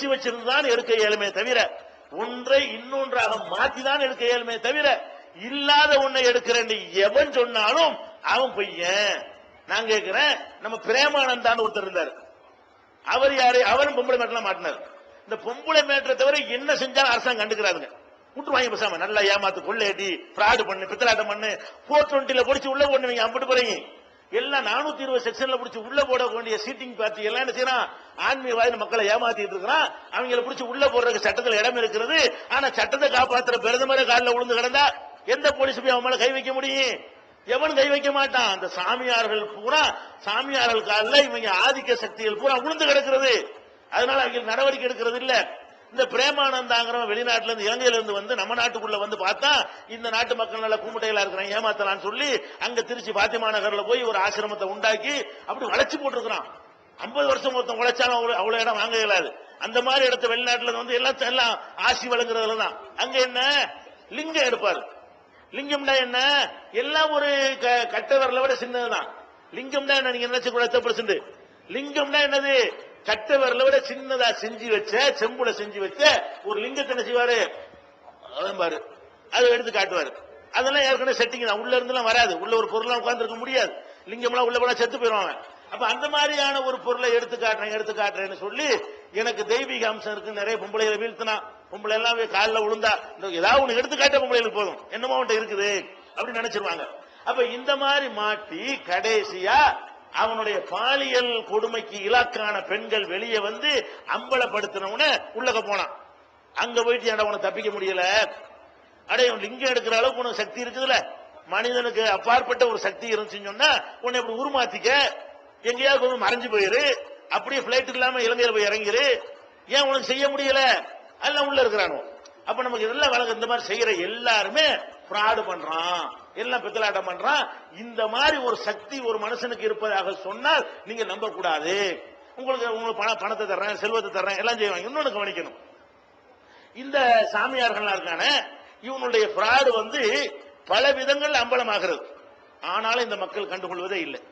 பிரிச்சு வச்சிருந்துதான் எடுக்க இயலுமே தவிர ஒன்றை இன்னொன்றாக மாத்திதான் எடுக்க இயலுமே தவிர இல்லாத ஒன்னை எடுக்கிறேன் எவன் சொன்னாலும் அவன் பையன் நான் கேட்கிறேன் நம்ம பிரேமானந்தான்னு ஒருத்தர் இருந்தார். அவர் யாரு? அவரும் பொம்பளை மேட்டலாம் மாட்டினார். இந்த பொம்பளை மேட்டரை தவிர என்ன செஞ்சாலும் அரசாங்கம் கண்டுக்கிறாருங்க விட்டு வாங்கி பேசாம நல்லா ஏமாத்து கொள்ளையடி ஃப்ராடு பண்ணு பித்தலாட்டம் பண்ணு போர் டுவெண்ட்டில பிடிச்சி உள்ள போடுவீங்க அம்பிட்டு போறீங்க. எல்லாம் நானூத்தி இருபது செக்ஷன்ல பிடிச்சி உள்ள போட வேண்டிய சீட்டிங் பார்ட்டி எல்லாம் என்ன செய்யறான்? வாயில் மக்களை ஏமாத்திட்டு இருக்கிறான். அவங்களை பிடிச்சி உள்ள போடுறதுக்கு சட்டத்தில் இடம் இருக்கிறது. ஆனா சட்டத்தை காப்பாத்துற பிரதமரை காலில் விழுந்து கிடந்தா எந்த போலீஸ் போய் அவன் மேல கை வைக்க முடியும்? எவன் கை வைக்க மாட்டான். அந்த சாமியார்கள் பூரா சாமியார்கள் காலில் இவங்க ஆதிக்க சக்திகள் பூரா உளுந்து கிடக்கிறது. அதனால அவங்க நடவடிக்கை எடுக்கிறது இல்லை இந்த பிரேமானந்தாங்கிறவன் வெளிநாட்டுல இருந்து இலங்கையில இருந்து வந்து நம்ம நாட்டுக்குள்ள வந்து பார்த்தா இந்த நாட்டு மக்கள் நல்ல கூமுட்டைகளா இருக்கிறான் ஏமாத்தலாம்னு சொல்லி அங்க திருச்சி பாத்திமா நகர்ல போய் ஒரு ஆசிரமத்தை உண்டாக்கி அப்படி வளைச்சு போட்டிருக்கிறான். ஐம்பது வருஷம் ஒருத்தன் உழைச்சாலும் அவ்வளவு இடம் வாங்க இயலாது. அந்த மாதிரி இடத்த வெளிநாட்டுல வந்து எல்லாம் எல்லாம் ஆசி வழங்குறதுல தான் அங்க என்ன? லிங்கம் எடுப்பாரு. லிங்கம்னா என்ன? எல்லாம் ஒரு க- விட சின்னதுதான். லிங்கம்னா என்ன? நீங்க நினைச்சு கூட பெர்சன்ட் லிங்கம்னா என்னது? கட்டவரில் விட சின்னதா செஞ்சு வச்ச செம்புல செஞ்சு வச்ச ஒரு லிங்கத்தை என்ன செய்வாரு? அதான் பாரு அதை எடுத்து காட்டுவாரு. அதெல்லாம் ஏற்கனவே செட்டிங் தான். உள்ள இருந்துலாம் வராது. உள்ள ஒரு பொருளா உட்கார்ந்துருக்க முடியாது. லிங்கம்லாம் உள்ள போனா செத்து போயிருவாங்க அப்ப அந்த மாதிரியான ஒரு பொருளை எடுத்து காட்டுறேன் எடுத்து காட்டுறேன்னு சொல்லி எனக்கு தெய்வீக அம்சம் இருக்கு. நிறைய பொம்பளைகளை வீழ்த்தினா பொம்பளை எல்லாம் காலில் விழுந்தா இந்த ஏதாவது ஒண்ணு எடுத்து காட்ட பொம்பளைகளுக்கு போதும். என்னமோ அவன்கிட்ட இருக்குது அப்படின்னு நினைச்சிருவாங்க. அப்ப இந்த மாதிரி மாட்டி கடைசியா அவனுடைய பாலியல் கொடுமைக்கு இலக்கான பெண்கள் வெளியே வந்து அம்பலப்படுத்தினவன உள்ளக போனான். அங்க போயிட்டு ஏன்டா உனக்கு தப்பிக்க முடியல? அடே இவன் லிங்கம் எடுக்கிற அளவுக்கு உனக்கு சக்தி இருக்குதுல்ல? மனிதனுக்கு அப்பாற்பட்ட ஒரு சக்தி இருந்துச்சுன்னு சொன்னா உன்னை இப்படி உருமாத்திக்க எங்கேயாவது கொஞ்சம் மறைஞ்சு போயிரு. அப்படியே பிளைட் இல்லாம இலங்கையில போய் இறங்கிரு. ஏன் உனக்கு செய்ய முடியல? எல்லாம் உள்ள இருக்கிறானோ அப்ப நமக்கு இதெல்லாம் வழங்க இந்த மாதிரி செய்யற எல்லாருமே ஃப்ராடு பண்றான் எல்லாம் பித்தலாட்டம் பண்றான். இந்த மாதிரி ஒரு சக்தி ஒரு மனுஷனுக்கு இருப்பதாக சொன்னால் நீங்க நம்ப கூடாது உங்களுக்கு உங்களுக்கு பண பணத்தை தர்றேன் செல்வத்தை தர்றேன் எல்லாம் செய்வாங்க. இன்னொன்று கவனிக்கணும். இந்த சாமியார்கள்லாம் இருக்கான இவனுடைய ஃப்ராடு வந்து பல விதங்கள் அம்பலமாகிறது. ஆனாலும் இந்த மக்கள் கண்டுகொள்வதே இல்லை.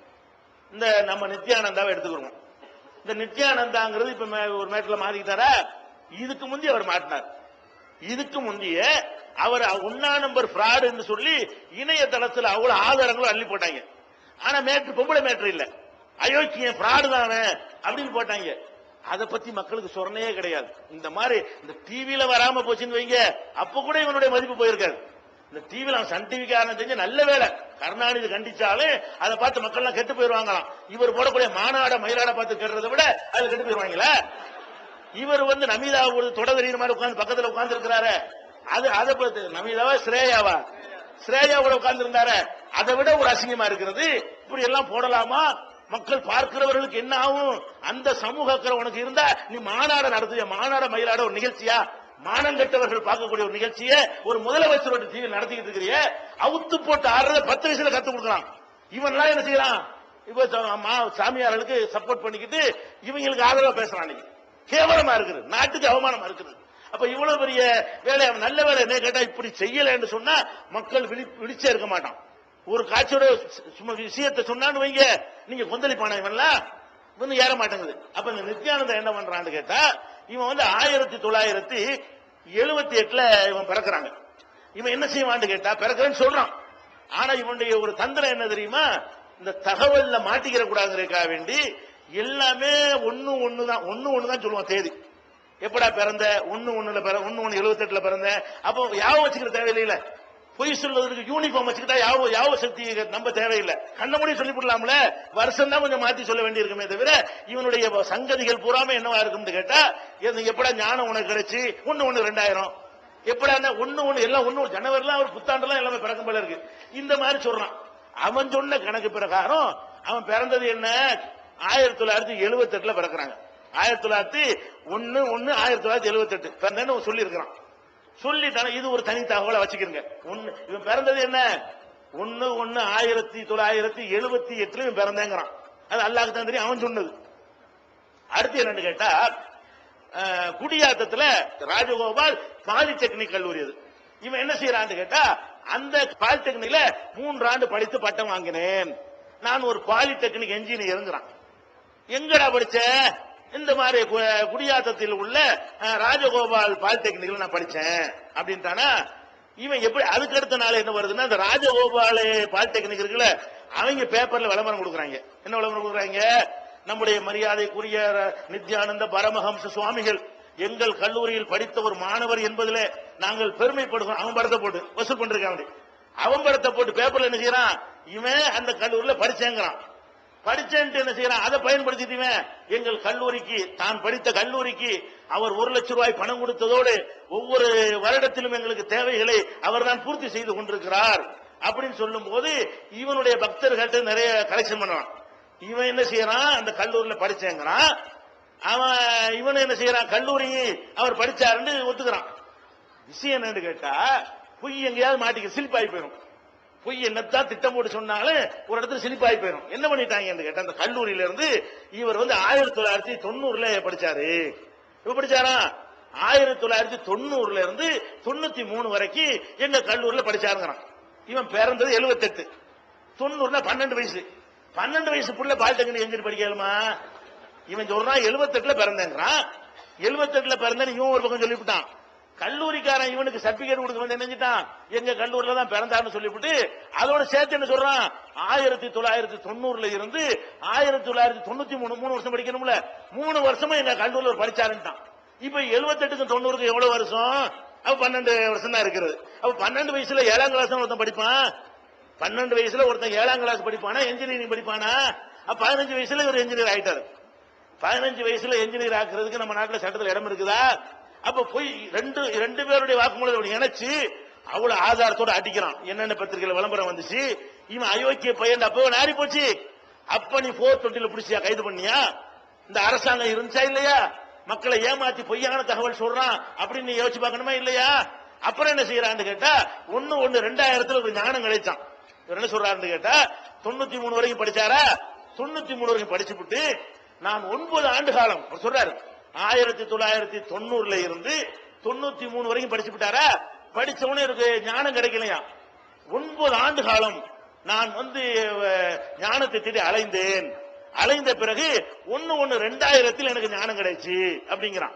இந்த நம்ம நித்யானந்தாவை எடுத்துக்கிறோம் இந்த நித்யானந்தாங்கிறது இப்ப மே- ஒரு மேட்டில் மாறிக்கிட்டாரா இதுக்கு முந்தி அவர் மாட்டினார். இதுக்கு முந்தைய அவர் ஒன்னா நம்பர் ஃப்ராடுன்னு சொல்லி இணையதளத்தில் அவ்வளவு ஆதாரங்களும் அள்ளி போட்டாங்க. ஆனா மேட்ரு பொம்பளை மேட்ரு இல்ல. அயோக்கியம் ஃப்ராடு தானே அப்படின்னு போட்டாங்க. அதை பத்தி மக்களுக்கு சொரணையே கிடையாது. இந்த மாதிரி இந்த டிவியில வராம போச்சுன்னு வைங்க. அப்ப கூட இவனுடைய மதிப்பு போயிருக்காரு இந்த டிவியில் அவன் சன் டிவி காரணம் தெரிஞ்ச நல்ல வேலை. கருணாநிதி கண்டிச்சாலே அதை பார்த்து மக்கள்லாம் கெட்டு போயிருவாங்களாம். இவர் போடக்கூடிய மாநாட மயிலாட பார்த்து கெடுறதை விட அதுல கெட்டு போயிருவாங்களா? இவர் வந்து நமிதா ஒரு தொடர் தெரியுற மாதிரி உட்காந்து பக்கத்துல உட்கார்ந்து இருக்கிறாரு அது அதை பார்த்து நமிதாவா ஸ்ரேயாவா? ஸ்ரேயாவோட உட்கார்ந்து இருந்தாரு அதை விட ஒரு அசிங்கமா இருக்கிறது. இப்படி எல்லாம் போடலாமா? மக்கள் பார்க்கிறவர்களுக்கு என்ன ஆகும்? அந்த சமூக உனக்கு இருந்தா நீ மாநாட நடத்துவிய மாநாட மயிலாட ஒரு நிகழ்ச்சியா? மானங்கெட்டவர்கள் பார்க்கக்கூடிய ஒரு நிகழ்ச்சியை ஒரு முதலமைச்சரோட டிவி நடத்திக்கிட்டு இருக்கிறிய. அவுத்து போட்டு ஆடுறத பத்து வயசுல கத்து கொடுக்கலாம். இவன்லாம் என்ன செய்யலாம் இப்ப சாமியார்களுக்கு சப்போர்ட் பண்ணிக்கிட்டு இவங்களுக்கு ஆதரவா பேசுறான் இன்னைக்கு. கேவலமா இருக்குது நாட்டுக்கு அவமானமா இருக்குது அப்ப இவ்வளவு பெரிய வேலை அவன் நல்ல வேலை என்ன கேட்டா இப்படி செய்யலன்னு சொன்னா மக்கள் விழி விழிச்சே இருக்க மாட்டான். ஒரு காட்சியோட சும்மா விஷயத்தை சொன்னான்னு வைங்க. நீங்க கொந்தளிப்பான இவன்லாம்? இவன் ஏற மாட்டேங்குது. அப்ப இந்த நித்யானந்தா என்ன பண்றான்னு கேட்டா இவன் வந்து ஆயிரத்தி தொள்ளாயிரத்தி எழுபத்தி எட்டுல இவன் பிறக்கிறாங்க. இவன் என்ன செய்வான்னு கேட்டா பிறக்கிறேன்னு சொல்றான். ஆனா இவனுடைய ஒரு தந்திரம் என்ன தெரியுமா? இந்த தகவல்ல மாட்டிக்கிற கூடாதுங்கிறதுக்காக வேண்டி எல்லாமே ஒன்னு ஒண்ணுதான். ஒன்னு ஒண்ணுதான் சொல்லுவான் தேதி. எப்படா பிறந்த? ஒன்னு ஒண்ணுல பிற ஒன்னு ஒண்ணு எழுபத்தி எட்டுல பிறந்த? அப்போ யாவும் வச்சுக்கிற தேவையில்லையில. பொய் சொல்வதற்கு யூனிஃபார்ம் வச்சுக்கிட்டா யாவ யாவ சக்தி நம்ப தேவையில்லை. கண்ண மூடி சொல்லி விடலாம்ல வருஷம் தான் கொஞ்சம் மாத்தி சொல்ல வேண்டியிருக்குமே தவிர இவனுடைய சங்கதிகள் பூராம என்னவா இருக்கும்னு கேட்டா எப்படா ஞானம் உனக்கு கிடைச்சி? ஒன்னு ஒண்ணு ரெண்டாயிரம். எப்படா என்ன ஒண்ணு ஒண்ணு எல்லாம் ஒன்னு ஜனவரிலாம் ஒரு புத்தாண்டுலாம் எல்லாமே பிறக்கும் போல இருக்கு. இந்த மாதிரி சொல்றான். அவன் சொன்ன கணக்கு பிரகாரம் அவன் பிறந்தது என்ன? ஆயிரத்தி தொள்ளாயிரத்தி எழுபத்தி எட்டுல பிறக்கிறாங்க. ஆயிரத்தி தொள்ளாயிரத்தி ஒன்னு ஒன்னு ஆயிரத்தி தொள்ளாயிரத்தி எழுபத்தி எட்டு பிறந்தேன்னு சொல்லி இருக்கிறான் சொல்லிட்டான இது ஒரு தனி தகவலை வச்சுக்கிறங்க ஒன்னு இவன் பிறந்தது என்ன? ஒன்னு ஒன்னு ஆயிரத்தி தொள்ளாயிரத்தி எழுபத்தி எட்டுல இவன் பிறந்தேங்கிறான். அது அல்லாஹ் தான் தெரியும் அவன் சொன்னது. அடுத்து என்னன்னு கேட்டா குடியாத்தத்துல ராஜகோபால் பாலிடெக்னிக் கல்லூரி அது. இவன் என்ன செய்யறான்னு கேட்டா அந்த பாலிடெக்னிக்ல மூன்று ஆண்டு படித்து பட்டம் வாங்கினேன். நான் ஒரு பாலிடெக்னிக் என்ஜினியருங்கிறான் எங்கடா படிச்ச? இந்த மாதிரி கு- குடியாத்தத்தில் உள்ள ராஜகோபால் பாலிடெக்னிக்ல நான் படிச்சேன். அப்படின்ட்டானா இவன் எப்படி அதுக்கு அடுத்த நாள் என்ன வருதுன்னா இந்த ராஜகோபால் பாலிடெக்னிக் இருக்குல்ல அவங்க பேப்பர்ல விளம்பரம் கொடுக்குறாங்க. என்ன விளம்பரம் கொடுக்குறாங்க? நம்முடைய மரியாதைக்குரிய நித்யானந்த பரமஹம்ச சுவாமிகள் எங்கள் கல்லூரியில் படித்த ஒரு மாணவர் என்பதிலே நாங்கள் பெருமைப்படுகிறோம். அவன் படத்தை போட்டு வசூல் பண்றான் அவன் படத்தை போட்டு பேப்பர்ல என்ன செய்யறான்? இவன் அந்த கல்லூரியில படிச்சேங்கிறான். படிச்சேன்ட்டு என்ன செய்யறான்? அதை பயன்படுத்திட்டு எங்கள் கல்லூரிக்கு தான் படித்த கல்லூரிக்கு அவர் ஒரு லட்சம் ரூபாய் பணம் கொடுத்ததோடு ஒவ்வொரு வருடத்திலும் எங்களுக்கு தேவைகளை அவர் தான் பூர்த்தி செய்து கொண்டிருக்கிறார். அப்படின்னு சொல்லும் போது இவனுடைய பக்தர்கள்ட்ட நிறைய கலெக்ஷன் பண்ணுவான். இவன் என்ன செய்யறான்? அந்த கல்லூரியில படிச்சேங்கிறான். அவன் இவன் என்ன செய்யறான்? கல்லூரி அவர் படிச்சாருன்னு ஒத்துக்கிறான். விஷயம் என்னன்னு கேட்டா பொய் எங்கேயாவது மாட்டிக்க சிலிப்பாகி போயிடும். பொய் என்னத்தான் திட்டம் போட்டு சொன்னாலும் ஒரு இடத்துல சிரிப்பாய் போயிடும். என்ன பண்ணிட்டாங்கன்னு கேட்டா அந்த கல்லூரியில இருந்து இவர் வந்து ஆயிரத்தி தொள்ளாயிரத்தி தொண்ணூறுல படிச்சாரு. இப்ப படிச்சாரா? ஆயிரத்தி தொள்ளாயிரத்தி தொண்ணூறுல இருந்து தொண்ணூத்தி மூணு வரைக்கும் எங்க கல்லூரியில படிச்சாருங்கிறான். இவன் பிறந்தது எழுபத்தெட்டு தொண்ணூறுல பன்னெண்டு வயசு. பன்னெண்டு வயசு புள்ள பாலிடெக்னிக் எங்கிட்டு படிக்கலுமா இவன் சொல்றான் எழுபத்தெட்டுல பிறந்தேங்கிறான். எழுபத்தெட்டுல பிறந்தேன்னு இவன் ஒரு பக்கம் சொல்லிவிட்டான். கல்லூரிக்காரன் இவனுக்கு சர்டிபிகேட் கொடுக்க வந்து நினைஞ்சிட்டான். எங்க கல்லூரில தான் பிறந்தான்னு சொல்லிவிட்டு அதோட சேர்த்து என்ன சொல்றான்? ஆயிரத்தி தொள்ளாயிரத்தி தொண்ணூறுல இருந்து ஆயிரத்தி தொள்ளாயிரத்தி தொண்ணூத்தி மூணு மூணு வருஷம் படிக்கணும்ல. மூணு வருஷமா எங்க கல்லூரில ஒரு படிச்சாருன்ட்டான். இப்ப எழுபத்தெட்டுக்கும் தொண்ணூறுக்கு எவ்வளவு வருஷம்? அப்ப பன்னெண்டு வருஷம் தான் இருக்கிறது. அப்ப பன்னெண்டு வயசுல ஏழாம் கிளாஸ் ஒருத்தன் படிப்பான். பன்னெண்டு வயசுல ஒருத்தன் ஏழாம் கிளாஸ் படிப்பானா இன்ஜினியரிங் படிப்பானா? அப்ப பதினஞ்சு வயசுல ஒரு இன்ஜினியர் ஆயிட்டாரு. பதினஞ்சு வயசுல இன்ஜினியர் ஆக்குறதுக்கு நம்ம நாட்டுல சட்டத்தில் இடம் இருக்குதா? அப்ப போய் ரெண்டு ரெண்டு பேருடைய வாக்குமூலத்தை இணைச்சு அவ்வளவு ஆதாரத்தோட அடிக்கிறான். என்னென்ன பத்திரிகையில விளம்பரம் வந்துச்சு? இவன் அயோக்கிய பையன் அப்போ நாரி போச்சு. அப்ப நீ போர் தொட்டில பிடிச்சியா கைது பண்ணியா? இந்த அரசாங்கம் இருந்துச்சா இல்லையா? மக்களை ஏமாத்தி பொய்யான தகவல் சொல்றான் அப்படின்னு நீ யோசிச்சு பார்க்கணுமா இல்லையா? அப்புறம் என்ன செய்யறான்னு கேட்டா ஒன்னு ஒன்னு ரெண்டாயிரத்துல ஒரு ஞானம் கிடைச்சான். இவர் என்ன சொல்றாருன்னு கேட்டா தொண்ணூத்தி மூணு வரைக்கும் படிச்சாரா? தொண்ணூத்தி மூணு வரைக்கும் படிச்சுப்புட்டு நான் ஒன்பது ஆண்டு காலம் சொல்றாரு ஆயிரத்தி தொள்ளாயிரத்தி தொண்ணூறுல இருந்து தொண்ணூத்தி மூணு வரைக்கும் படிச்சு விட்டாரா? படிச்சவனே எனக்கு ஞானம் கிடைக்கலையா? ஒன்பது ஆண்டு காலம் நான் வந்து ஞானத்தை தேடி அலைந்தேன். அலைந்த பிறகு ஒன்னு ஒன்னு ரெண்டாயிரத்தில் எனக்கு ஞானம் கிடைச்சு அப்படிங்கிறான்.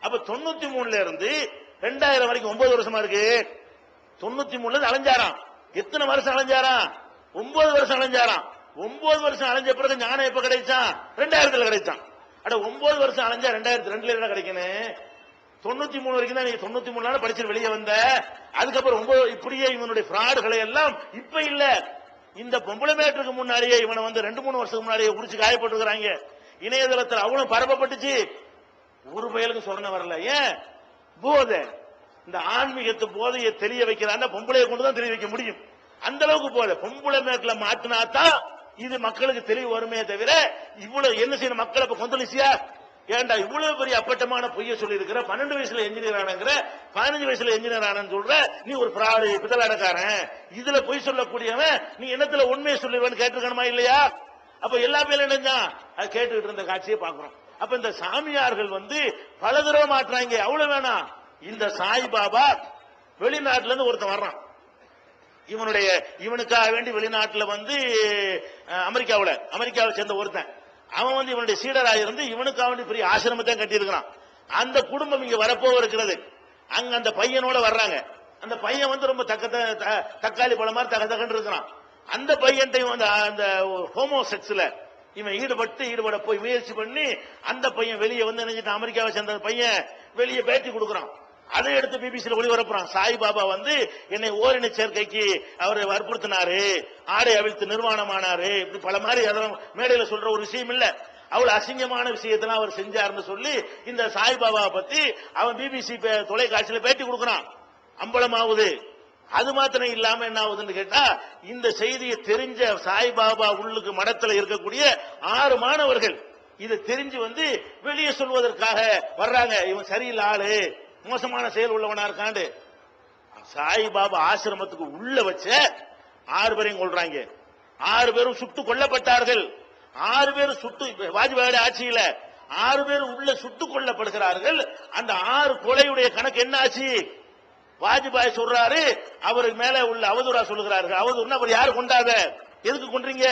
அப்ப தொண்ணூத்தி மூணுல இருந்து ரெண்டாயிரம் வரைக்கும் ஒன்பது வருஷமா இருக்கு. தொண்ணூத்தி மூணுல இருந்து அலைஞ்சாராம். எத்தனை வருஷம் அலைஞ்சாராம்? ஒன்பது வருஷம் அலைஞ்சாராம். ஒன்பது வருஷம் அலைஞ்ச பிறகு ஞானம் எப்ப கிடைச்சான்? ரெண்டாயிரத்துல கிடைச்சான். அட ஒன்பது வருஷம் அலைஞ்சா ரெண்டாயிரத்தி ரெண்டுல என்ன கிடைக்கணும் தொண்ணூத்தி மூணு வரைக்கும் தான் நீங்க தொண்ணூத்தி மூணு நாள் படிச்சு வெளியே வந்த. அதுக்கப்புறம் ஒன்பது இப்படியே இவனுடைய ஃப்ராடுகளை எல்லாம் இப்ப இல்ல. இந்த பொம்பளை மேட்டுக்கு முன்னாடியே இவனை வந்து ரெண்டு மூணு வருஷத்துக்கு முன்னாடியே குடிச்சு காயப்பட்டுக்கிறாங்க இணையதளத்தில் அவனும் பரப்பப்பட்டுச்சு. ஒரு பயலுக்கு சொன்ன வரல. ஏன்? போதை. இந்த ஆன்மீகத்து போதையை தெரிய வைக்கிறான்னா பொம்பளையை கொண்டு தான் தெரிய வைக்க முடியும். அந்த அளவுக்கு போதை. பொம்பளை மேட்ல மாட்டினாதான் இது மக்களுக்கு தெளிவு வருமே தவிர இவ்வளவு என்ன செய்யணும் மக்களை இப்ப கொந்தளிச்சியா? ஏன்டா இவ்வளவு பெரிய அப்பட்டமான பொய்ய சொல்லி இருக்கிற பன்னெண்டு வயசுல என்ஜினியர் ஆனங்கிற பதினஞ்சு வயசுல என்ஜினியர் ஆனன்னு சொல்ற நீ ஒரு பிராடு பித்தலாடக்காரன் இதுல பொய் சொல்லக்கூடியவன் நீ என்னத்துல உண்மையை சொல்லுவேன்னு கேட்டிருக்கணுமா இல்லையா? அப்ப எல்லா பேரும் என்னஞ்சான் அது கேட்டுக்கிட்டு இருந்த காட்சியை பாக்குறோம் அப்ப இந்த சாமியார்கள் வந்து பல தடவை மாட்டுறாங்க அவ்வளவு வேணாம்? இந்த சாய்பாபா வெளிநாட்டுல இருந்து ஒருத்தன் வர்றான். இவனுடைய இவனுக்காக வேண்டி வெளிநாட்டில் வந்து அமெரிக்காவில் அமெரிக்காவை சேர்ந்த ஒருத்தன். அவன் வந்து இவனுடைய சீடராக இருந்து இவனுக்காக வேண்டி பெரிய ஆசிரமத்தை கட்டியிருக்கிறான். அந்த குடும்பம் இங்க வரப்போக இருக்கிறது. அங்க அந்த பையனோட வர்றாங்க. அந்த பையன் வந்து ரொம்ப தக்க த- தக்காளி பழம் மாதிரி தக தக்கன்னு இருக்கிறான். அந்த பையன்ட்டையும் வந்து அந்த ஹோமோ செக்ஸில் இவன் ஈடுபட்டு ஈடுபட போய் முயற்சி பண்ணி அந்த பையன் வெளியே வந்து நினைச்சிட்டு அமெரிக்காவை சேர்ந்த பையன் வெளியே பேட்டி கொடுக்குறான். அதை எடுத்து பிபிசியில் ஒளிபரப்புறான். சாய்பாபா வந்து என்னை ஓரின சேர்க்கைக்கு அவர் வற்புறுத்தினாரு. ஆடை அவிழ்த்து நிர்வாணமானாரு. இப்படி பல மாதிரி அதெல்லாம் மேடையில் சொல்ற ஒரு விஷயம் இல்ல. அவ்வளவு அசிங்கமான விஷயத்தெல்லாம் அவர் செஞ்சாருன்னு சொல்லி இந்த சாய்பாபாவை பத்தி அவன் பிபிசி தொலைக்காட்சியில பேட்டி கொடுக்கறான். அம்பலமாவுது. அது மாத்திரம் இல்லாம என்ன ஆகுதுன்னு கேட்டா இந்த செய்தியை தெரிஞ்ச சாய்பாபா உள்ளுக்கு மடத்துல இருக்கக்கூடிய ஆறு மாணவர்கள் இதை தெரிஞ்சு வந்து வெளியே சொல்வதற்காக வர்றாங்க. இவன் சரியில்லை ஆளு. மோசமான செயல் உள்ளவனா இருக்காண்டு சாய்பாபா ஆசிரமத்துக்கு உள்ள வச்ச ஆறு பேரையும் கொள்றாங்க ஆறு பேரும் சுட்டு கொல்லப்பட்டார்கள். ஆறு பேரும் சுட்டு இப்ப வாஜ்பாயோட ஆட்சியில ஆறு பேர் உள்ள சுட்டுக் கொல்லப்படுகிறார்கள். அந்த ஆறு கொலையுடைய கணக்கு என்ன ஆச்சு? வாஜ்பாய் சொல்றாரு அவருக்கு மேல உள்ள அவதூறா சொல்லுகிறார்கள். அவதூறுனா அவர் யாரு கொண்டாத எதுக்கு கொன்றீங்க?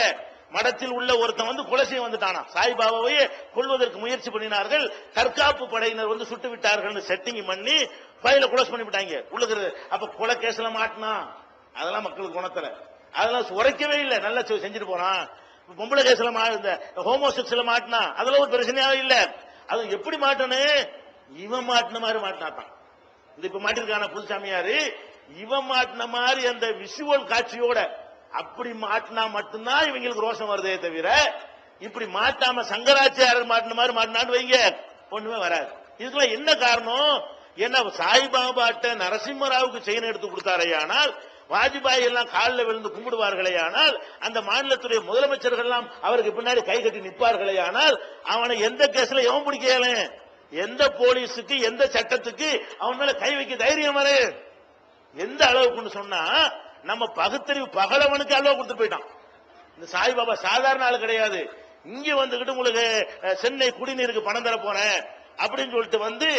மடத்தில் உள்ள ஒருத்தன் வந்து குலசை வந்துட்டானா? சாய்பாபாவையே கொல்வதற்கு முயற்சி பண்ணினார்கள். தற்காப்பு படையினர் வந்து சுட்டு விட்டார்கள் செட்டிங் பண்ணி பயில குலஸ் பண்ணி விட்டாங்க. உள்ளுக்குறது அப்ப கொலை கேஸ்ல மாட்டினா? அதெல்லாம் மக்களுக்கு குணத்துல. அதெல்லாம் உரைக்கவே இல்லை. நல்லா செஞ்சுட்டு போறான். பொம்பளை கேஸ்ல இந்த ஹோமோசெக்ஸ்ல மாட்டினா? அதெல்லாம் ஒரு பிரச்சனையாவே இல்லை. அது எப்படி மாட்டனு? இவன் மாட்டின மாதிரி மாட்டினாத்தான். இது இப்ப மாட்டிருக்கான புதுசாமியாரு இவன் மாட்டின மாதிரி அந்த விஷுவல் காட்சியோட அப்படி மாட்டினா மட்டும்தான் இவங்களுக்கு ரோஷம் வருதே தவிர இப்படி மாட்டாம சங்கராச்சாரியர் மாட்டின மாதிரி மாட்டினான்னு வைங்க ஒண்ணுமே வராது. இதுக்கெல்லாம் என்ன காரணம்? ஏன்னா சாய்பாபாட்ட நரசிம்மராவுக்கு செயின் எடுத்து கொடுத்தாரையானால் வாஜ்பாய் எல்லாம் காலில் விழுந்து கும்பிடுவார்களேயானால் அந்த மாநிலத்துடைய முதலமைச்சர்கள் எல்லாம் அவருக்கு பின்னாடி கை கட்டி நிற்பார்களேயானால் அவனை எந்த கேஸ்ல எவன் பிடிக்கல? எந்த போலீஸுக்கு எந்த சட்டத்துக்கு அவன் மேல கை வைக்க தைரியம் வரு? எந்த அளவுக்குன்னு சொன்னா நம்ம பகுத்தறிவு பகலவனுக்கு அளவு கொடுத்து போயிட்டான். இந்த சாய்பாபா சாதாரண ஆள் கிடையாது. இங்க வந்துகிட்டு உங்களுக்கு சென்னை குடிநீருக்கு பணம் தர போறேன் அப்படின்னு சொல்லிட்டு வந்து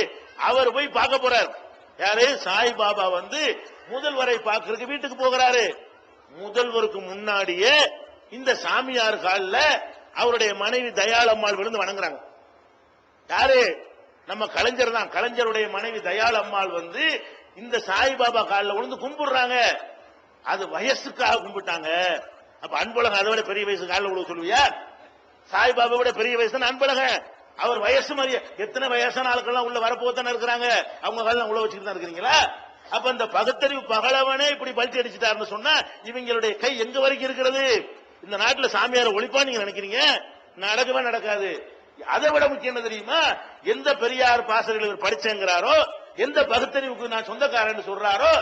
அவர் போய் பார்க்க போறார். யாரு? சாய்பாபா வந்து முதல்வரை பார்க்கறதுக்கு வீட்டுக்கு போகிறாரு. முதல்வருக்கு முன்னாடியே இந்த சாமியார் காலில் அவருடைய மனைவி தயாளம்மாள் விழுந்து வணங்குறாங்க. யாரு? நம்ம கலைஞர் தான். கலைஞருடைய மனைவி தயாளம்மாள் வந்து இந்த சாய்பாபா காலில் விழுந்து கும்பிடுறாங்க. அது வயசுக்காக கும்பிட்டாங்க. அப்ப அன்பழகன் அதை விட பெரிய வயசு காலில் விழுக சொல்லுவியா? சாய்பாபா விட பெரிய வயசு தான் அன்பழகன். அவர் வயசு மாதிரி எத்தனை வயசான ஆட்கள்லாம் உள்ள வரப்போத்தான இருக்கிறாங்க? அவங்க காலம் உள்ள வச்சுக்கிட்டு தான் இருக்கிறீங்களா? அப்ப இந்த பகுத்தறிவு பகலவனே இப்படி பல்ட்டி அடிச்சுட்டாருன்னு சொன்னா இவங்களுடைய கை எங்க வரைக்கும் இருக்கிறது? இந்த நாட்டுல சாமியாரை ஒழிப்பா நீங்க நினைக்கிறீங்க? நடக்கவே நடக்காது. அதை விட முக்கியம் என்ன தெரியுமா? எந்த பெரியார் பாசறையில் இவர் படிச்சேங்கிறாரோ எந்த பகுத்தறிவுக்கு நான் சொந்தக்காரன் சொல்றாரோ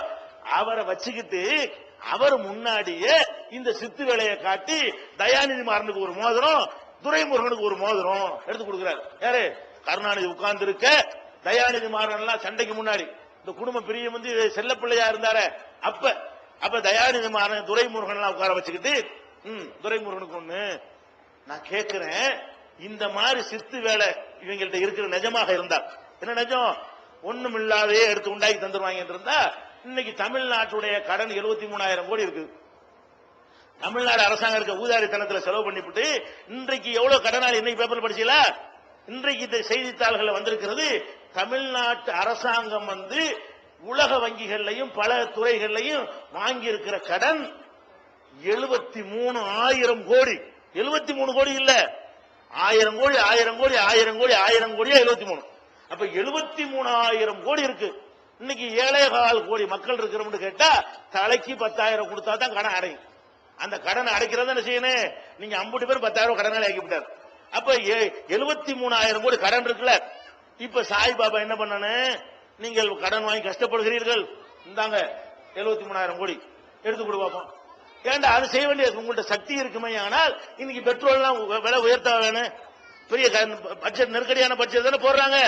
அவரை வச்சுக்கிட்டு அவர் முன்னாடியே இந்த சித்து வேலையை காட்டி தயாநிதி மாறனுக்கு ஒரு மோதிரம் துரைமுருகனுக்கு ஒரு மோதிரம் எடுத்து கொடுக்கிறார். யாரு? கருணாநிதி உட்கார்ந்து இருக்க தயாநிதி மாறன் எல்லாம் சண்டைக்கு முன்னாடி. இந்த குடும்ப பிரியம் வந்து செல்லப்பிள்ளையா இருந்தாரு. அப்ப அப்ப தயாநிதி மாறன் துரைமுருகன் எல்லாம் உட்கார வச்சுக்கிட்டு ம் துரைமுருகனுக்கு ஒண்ணு. நான் கேட்கிறேன் இந்த மாதிரி சித்து வேலை இவங்கள்ட்ட இருக்கிற நிஜமாக இருந்தா. என்ன நிஜம்? ஒண்ணும் இல்லாதே எடுத்து உண்டாக்கி தந்துருவாங்க இருந்தா இன்னைக்கு தமிழ்நாட்டுடைய கடன் 73 மூணாயிரம் கோடி இருக்கு. தமிழ்நாடு அரசாங்கம் இருக்க ஊதாரித்தனத்தில் செலவு பண்ணிவிட்டு இன்றைக்கு எவ்வளவு கடனாளி இன்னைக்கு பேப்பர் படிச்சீங்களா இன்றைக்கு இந்த செய்தித்தாள்கள் வந்திருக்கிறது தமிழ்நாட்டு அரசாங்கம் வந்து உலக வங்கிகள்லையும் பல துறைகள்லையும் வாங்கி இருக்கிற கடன் எழுபத்தி மூணு ஆயிரம் கோடி. எழுபத்தி மூணு கோடி இல்ல. ஆயிரம் கோடி ஆயிரம் கோடி ஆயிரம் கோடி ஆயிரம் கோடியா எழுபத்தி மூணு. அப்ப எழுபத்தி மூணாயிரம் கோடி இருக்கு. இன்னைக்கு ஏழை கால் கோடி மக்கள் இருக்கிறோம்னு கேட்டா தலைக்கு பத்தாயிரம் கொடுத்தா தான் கடன் அடையும். அந்த கடனை அடைக்கிறத என்ன செய்யணும் நீங்க ஐம்பது பேர் பத்தாயிரம் கடனாளி ஆக்கி விட்டார். அப்ப எழுபத்தி மூணாயிரம் கோடி கடன் இருக்குல்ல? இப்ப சாய்பாபா என்ன பண்ணனு நீங்கள் கடன் வாங்கி கஷ்டப்படுகிறீர்கள். இந்தாங்க எழுபத்தி மூணாயிரம் கோடி. எடுத்து கொடு பார்ப்போம் ஏன்டா அது செய்ய வேண்டியது உங்கள்ட்ட சக்தி இருக்குமே ஆனால் இன்னைக்கு பெட்ரோல்லாம் உ- விலை உயர்த்த வேணும் பெரிய பட்ஜெட் நெருக்கடியான பட்ஜெட் தானே போடுறாங்க.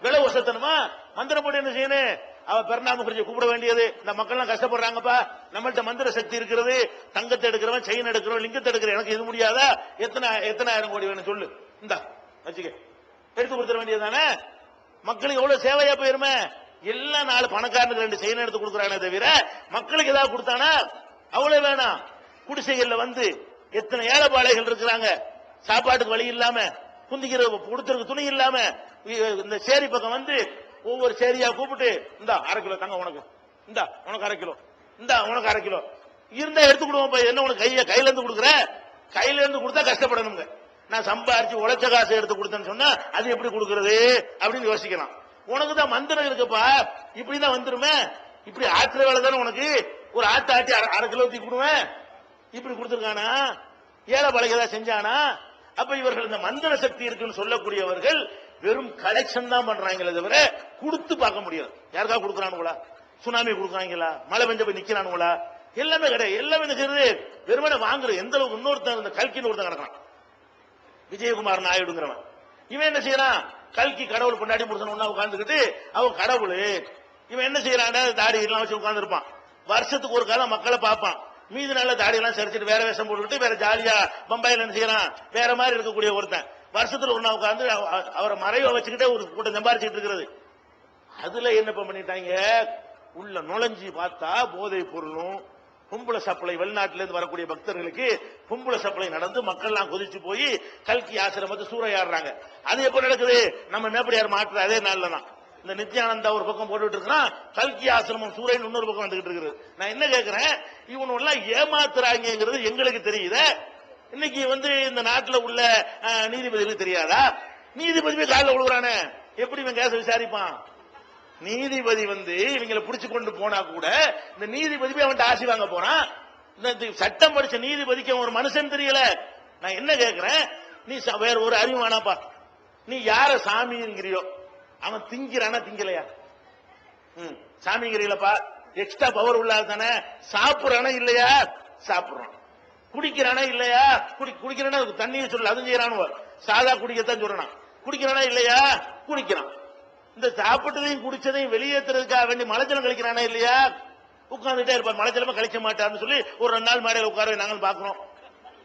விலை உசத்தணுமா மந்திரப்படி என்ன செய்யணும் அவ பெருநாம முகர்ஜி கூப்பிட வேண்டியது. இந்த மக்கள் எல்லாம் கஷ்டப்படுறாங்கப்பா. நம்மள்ட்ட மந்திர சக்தி இருக்கிறது. தங்கத்தை எடுக்கிறவன் செயின் எடுக்கிறவன் லிங்கத்தை எடுக்கிறோம் எனக்கு இது முடியாதா? எத்தனை எத்தனை ஆயிரம் கோடி வேணும் சொல்லு. இந்தா வச்சுக்க. எடுத்து கொடுத்துட வேண்டியதுதானே? மக்களுக்கு எவ்வளவு சேவையா போயிருமே? எல்லா நாலு பணக்காரனுக்கு ரெண்டு செயின் எடுத்து கொடுக்குறானே தவிர மக்களுக்கு ஏதாவது கொடுத்தானா? அவ்வளவு வேணாம். குடிசைகள்ல வந்து எத்தனை ஏழைப்பாளைகள் இருக்கிறாங்க. சாப்பாட்டுக்கு வழி இல்லாம குந்திக்கிற கொடுத்துருக்கு துணி இல்லாம இந்த சேரி பக்கம் வந்து ஒவ்வொரு சேரியா கூப்பிட்டு இந்தா அரை கிலோ தங்க உனக்கு. இந்தா உனக்கு அரை கிலோ. இந்தா உனக்கு அரை கிலோ. இருந்தா எடுத்து கொடுவோம் என்ன உனக்கு கையை கையில இருந்து கொடுக்குற? கையில இருந்து கொடுத்தா கஷ்டப்படணுங்க. நான் சம்பாரிச்சு உழைச்ச காசு எடுத்து கொடுத்தேன்னு சொன்னா அது எப்படி கொடுக்கறது? அப்படின்னு யோசிக்கலாம். உனக்கு தான் மந்திரம் இருக்குப்பா. இப்படிதான் வந்துருமே. இப்படி ஆட்டுற வேலை தானே உனக்கு? ஒரு ஆட்டு ஆட்டி அரை அரை கிலோ தூக்கி கொடுவேன். இப்படி கொடுத்துருக்கானா? ஏழை பழக ஏதாவது செஞ்சானா? அப்ப இவர்கள் இந்த மந்திர சக்தி இருக்குன்னு சொல்லக்கூடியவர்கள் வெறும் கலெக்ஷன் தான் பண்றாங்களே தவிர கொடுத்து பார்க்க முடியாது. யாருக்கா கொடுக்குறானுங்களா? சுனாமி கொடுக்குறாங்களா? மழை பெஞ்ச போய் நிக்கிறானுங்களா? எல்லாமே கிடையாது எல்லாமே நிக்கிறது வெறுமனை வாங்குற எந்த அளவுக்கு இன்னொருத்தன் இந்த கல்கின்னு ஒருத்தன் கிடக்கிறான். விஜயகுமார் நாயுடுங்கிறவன். இவன் என்ன செய்யறான்? கல்கி கடவுள் கொண்டாடி முடிச்சன ஒன்னா உட்காந்துக்கிட்டு அவன் கடவுள். இவன் என்ன செய்யறான்? தாடி எல்லாம் வச்சு உட்காந்துருப்பான் வருஷத்துக்கு ஒரு காலம் மக்களை பார்ப்பான். மீதி நாள்ல தாடி எல்லாம் சரிச்சிட்டு வேற வேஷம் போட்டுக்கிட்டு வேற ஜாலியா பம்பாயில என்ன செய்யறான்? வேற மாதிரி இருக்கக்கூடிய ஒருத்தன். வருஷத்துல ஒண்ணா உட்கார்ந்து அவ- அவரை மறைவை வச்சுக்கிட்டே ஒரு கூட்டம் சம்பாரிச்சுட்டு இருக்கிறது. அதுல என்ன பண்ணிட்டாங்க உள்ள நுழைஞ்சு பார்த்தா போதை பொருளும் கும்பல சப்ளை வெளிநாட்டில இருந்து வரக்கூடிய பக்தர்களுக்கு கும்பல சப்ளை நடந்து மக்கள் எல்லாம் கொதிச்சு போய் கல்கி ஆசிரமத்தை சூறையாடுறாங்க. அது எப்ப நடக்குது? நம்ம மேப்படியார் மாற்ற அதே நாள்ல தான். இந்த நித்யானந்தா ஒரு பக்கம் போட்டுட்டு இருக்கான் கல்கி ஆசிரமம் சூரியன் இன்னொரு பக்கம் வந்துகிட்டு இருக்குது. நான் என்ன கேட்கிறேன் இவனு எல்லாம் ஏமாத்துறாங்கிறது எங்களுக்கு தெரியுது. இன்னைக்கு வந்து இந்த நாட்டில் உள்ள அஹ், நீதிபதிகளுக்கு தெரியாதா? நீதிபதி காலில் விழுகிறானே எப்படி இவன் கேச விசாரிப்பான்? நீதிபதி வந்து இவங்களை புடிச்சு கொண்டு போனா கூட இந்த நீதிபதி போய் அவன்கிட்ட ஆசி வாங்க போறான். இந்த சட்டம் படிச்ச நீதிபதிக்கு ஒரு மனுஷன் தெரியல. நான் என்ன கேட்கிறேன் நீ ச- வேற ஒரு அறிவு வேணாப்பா. நீ யார சாமிங்கிறியோ? அவன் திங்கிறானா திங்கலையா? ம் சாமிங்கிறீங்களப்பா எக்ஸ்ட்ரா பவர் உள்ளாது தானே சாப்பிடுறானா இல்லையா? சாப்பிடுறான். குடிக்கிறானா இல்லையா? குடி குடிக்கிறானா தண்ணியை சொல்லல. அதுவும் செய்யறானு சாதா குடிக்கத்தான் சொல்றான் குடிக்கிறானா இல்லையா? குடிக்கிறான். இந்த சாப்பிட்டதையும் குடிச்சதையும் வெளியேற்றுறதுக்காக வேண்டி மலைச்சலம் கழிக்கிறானா இல்லையா? உட்கார்ந்துட்டே இருப்பார் மலைச்சலமா கழிக்க மாட்டார்னு சொல்லி ஒரு ரெண்டு நாள் மேடையில் உட்கார நாங்கள் பாக்குறோம்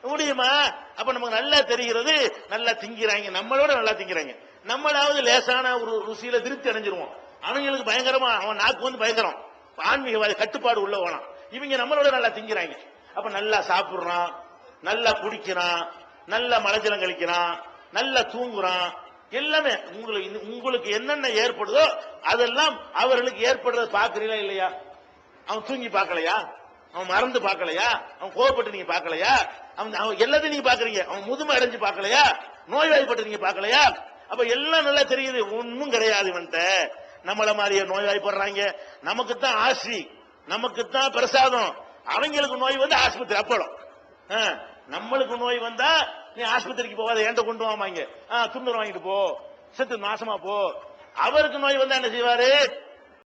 முடியுமா? அப்ப நமக்கு நல்லா தெரிகிறது. நல்லா திங்கிறாங்க. நம்மளோட நல்லா திங்கிறாங்க. நம்மளாவது லேசான ஒரு ருசியில திருப்தி அடைஞ்சிருவோம். அவங்களுக்கு பயங்கரமா அவன் நாக்கு வந்து பயங்கரம். ஆன்மீகவாதி கட்டுப்பாடு உள்ள போனான். இவங்க நம்மளோட நல்லா திங்கிறாங்க. அப்ப நல்லா சாப்பிடுறான் நல்லா குடிக்கிறான் நல்லா மலஜலம் கழிக்கிறான் நல்லா தூங்குறான். எல்லாமே உங்களுக்கு உங்களுக்கு என்னென்ன ஏற்படுதோ அதெல்லாம் அவர்களுக்கு ஏற்படுறத பாக்குறீங்களா இல்லையா? அவன் தூங்கி பார்க்கலையா? அவன் மறந்து பார்க்கலையா? அவன் கோவப்பட்டு நீங்க பார்க்கலையா? அவன் அவன் எல்லாத்தையும் நீங்க பாக்குறீங்க அவன் முதுமை அடைஞ்சு பார்க்கலையா? நோய்வாய்ப்பட்டு நீங்க பார்க்கலையா? அப்ப எல்லாம் நல்லா தெரியுது. ஒன்னும் கிடையாது இவன்ட்ட நம்மள மாதிரியே நோய்வாய்ப்படுறாங்க. நமக்கு தான் ஆசி. நமக்கு தான் பிரசாதம். அவங்களுக்கு நோய் வந்து ஆஸ்பத்திரி அப்பளம். ஆ, நம்மளுக்கு நோய் வந்தா நீ ஆஸ்பத்திரிக்கு போவாத ஏண்ட கொண்டு வாங்க துண்ணூறு வாங்கிட்டு போ. செத்து நாசமா போ. அவருக்கு நோய் வந்தா என்ன செய்வாரு?